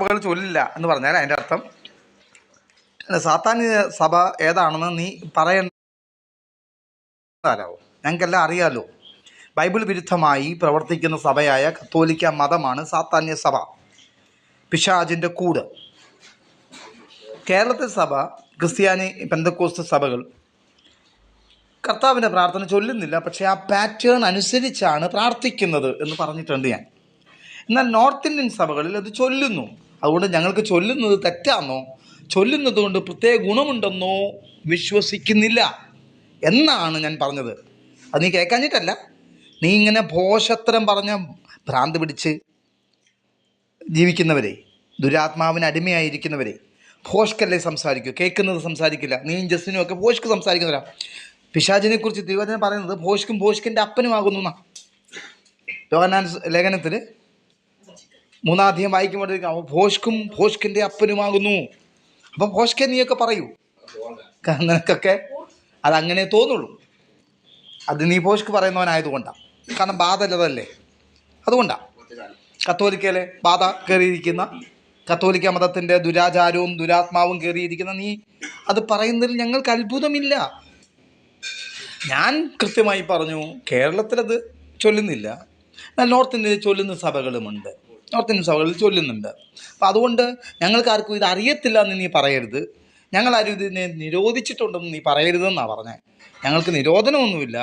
സഭകൾ ചൊല്ലില്ല എന്ന് പറഞ്ഞാൽ അതിന്റെ അർത്ഥം. സാത്താന്യ സഭ ഏതാണെന്ന് നീ പറയണ്ടാലോ ഞങ്ങൾക്കെല്ലാം അറിയാലോ. ബൈബിൾ വിരുദ്ധമായി പ്രവർത്തിക്കുന്ന സഭയായ കത്തോലിക്ക മതമാണ് സാത്താന്യ സഭ. പിശാജിന്റെ കൂട്. കേരളത്തിൽ സഭ ക്രിസ്ത്യാനി പെന്തക്കോസ്ത് സഭകൾ കർത്താവിന്റെ പ്രാർത്ഥന ചൊല്ലുന്നില്ല പക്ഷേ ആ പാറ്റേൺ അനുസരിച്ചാണ് പ്രാർത്ഥിക്കുന്നത് എന്ന് പറഞ്ഞിട്ടുണ്ട് ഞാൻ. എന്നാൽ നോർത്ത് ഇന്ത്യൻ സഭകളിൽ അത് ചൊല്ലുന്നു. അതുകൊണ്ട് ഞങ്ങൾക്ക് ചൊല്ലുന്നത് തെറ്റാണെന്നോ ചൊല്ലുന്നത് കൊണ്ട് പ്രത്യേക ഗുണമുണ്ടെന്നോ വിശ്വസിക്കുന്നില്ല എന്നാണ് ഞാൻ പറഞ്ഞത്. അത് നീ കേൾക്കാഞ്ഞിട്ടല്ല. നീ ഇങ്ങനെ ഭോഷത്രം പറഞ്ഞ ഭ്രാന്ത് പിടിച്ച് ജീവിക്കുന്നവരെ ദുരാത്മാവിന് അടിമയായിരിക്കുന്നവരെ ഭോഷ്കല്ലേ സംസാരിക്കൂ? കേൾക്കുന്നത് സംസാരിക്കില്ല. നീയും ജസ്റ്റിനും ഒക്കെ ഭോഷ്ക്ക് സംസാരിക്കുന്നില്ല പിശാചിനെ കുറിച്ച് തിരുവചനം പറയുന്നത് ഭോഷ്ക്കും ഭോഷ്കിന്റെ അപ്പനുമാകുന്നു എന്നാ. ലോകനാൻ ലേഖനത്തിൽ മൂന്നാധ്യം വായിക്കുമ്പോഴേക്കും ഭോഷ്കും ഭോഷ്കിന്റെ അപ്പനുമാകുന്നു. അപ്പം ഭോഷ്കെ നീയൊക്കെ പറയൂ. നിനക്കൊക്കെ അതങ്ങനെ തോന്നുള്ളൂ. അത് നീ ഭോഷ്ക്ക് പറയുന്നവനായതുകൊണ്ടാണ് കാരണം ബാധലതല്ലേ അതുകൊണ്ടാണ് കത്തോലിക്കയിലെ ബാധ കയറിയിരിക്കുന്ന കത്തോലിക്ക മതത്തിന്റെ ദുരാചാരവും ദുരാത്മാവും കയറിയിരിക്കുന്ന നീ അത് പറയുന്നതിൽ ഞങ്ങൾക്ക് അത്ഭുതമില്ല. ഞാൻ കൃത്യമായി പറഞ്ഞു കേരളത്തിലത് ചൊല്ലുന്നില്ല. എന്നാൽ നോർത്ത് ഇന്ത്യയിൽ ചൊല്ലുന്ന സഭകളുമുണ്ട്. നോർത്ത് ഇന്ത്യൻ സഭകളിൽ ചൊല്ലുന്നുണ്ട്. അപ്പം അതുകൊണ്ട് ഞങ്ങൾക്കാർക്കും ഇത് അറിയത്തില്ല എന്ന് നീ പറയരുത്. ഞങ്ങൾ ആരും ഇതിനെ നിരോധിച്ചിട്ടുണ്ടെന്ന് നീ പറയരുതെന്നാണ് പറഞ്ഞത് ഞങ്ങൾക്ക് നിരോധനമൊന്നുമില്ല.